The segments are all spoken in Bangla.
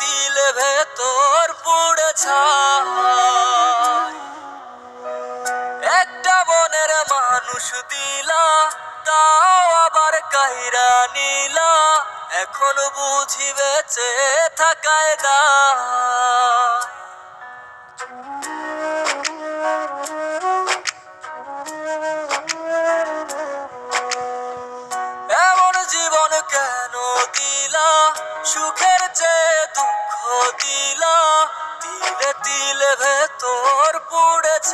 বাতিল ভেতর পুড়ে একটা বনের মানুষ দিলা, তাও আবার কাইরা নিলা। এখন বুঝি বেঁচে থাকায় দা। জীবন কেন দিলা? সুখের চেয়ে দুঃখ দিলা, তিলে তিলে ভেতর পুড়েছ।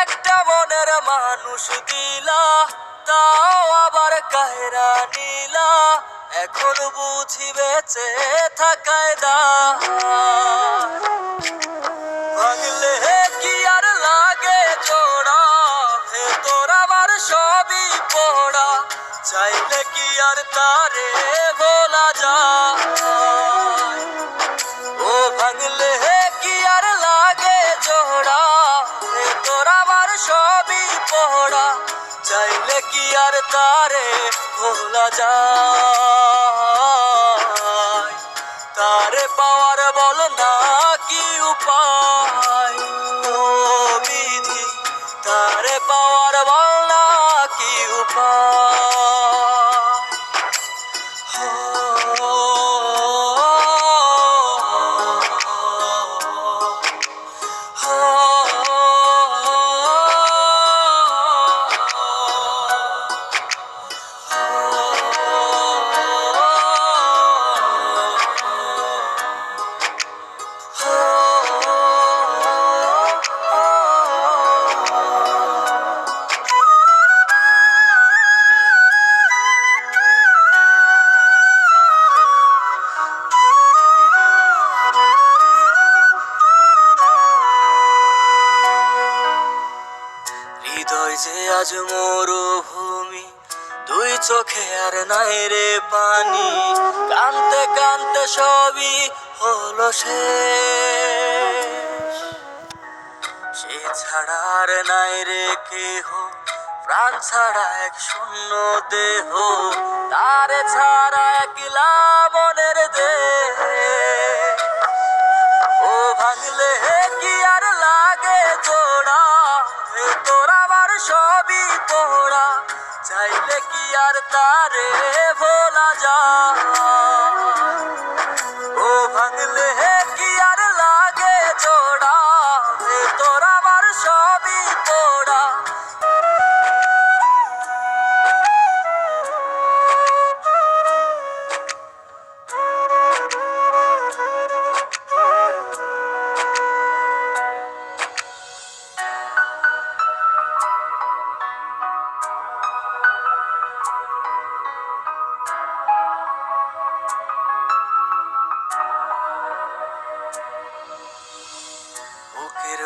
একটা মনের মানুষ দিলা, তাও আবার কায়রা নিলা। এখন বুঝি বেঁচে থাকায় দা। ভাঙলে কি আর লাগে জোড়া, ভেতর আমার সবই পড়া। চাইলে কি আর তারে পড়া চাইলে কি আর তারে ভোলা যায়? তারে পাওয়ার বল না কি উপায়? আজ মরুভূমি, দুই চোখে আর নাই রে পানি। কানতে কানতে সবই হলো সে ছাড়া আর নাই রে কেহ, প্রাণ ছাড়া এক শূন্য দেহ। তার ছাড়া একলা মনের দেহ। ও ভাঙলে কি আর লাগে জোড়া? তোর আমার সবই পোড়া চাইলে কি আর তারে ভোলা যা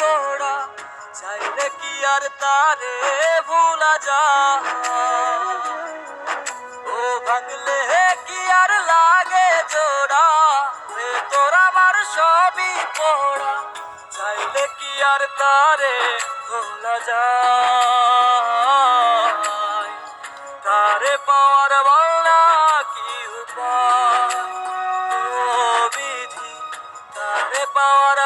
তোরা চাইলে কি আর তারে ভুলা যা ও ভাঙলে কি আর লাগে জোড়া? রে তোরা আমার সবই পড়া, চাইলে কি আর তারে ভোলা যা তারে পাওয়ার বলা কি উপায়? বিধি, তারে পাওয়ার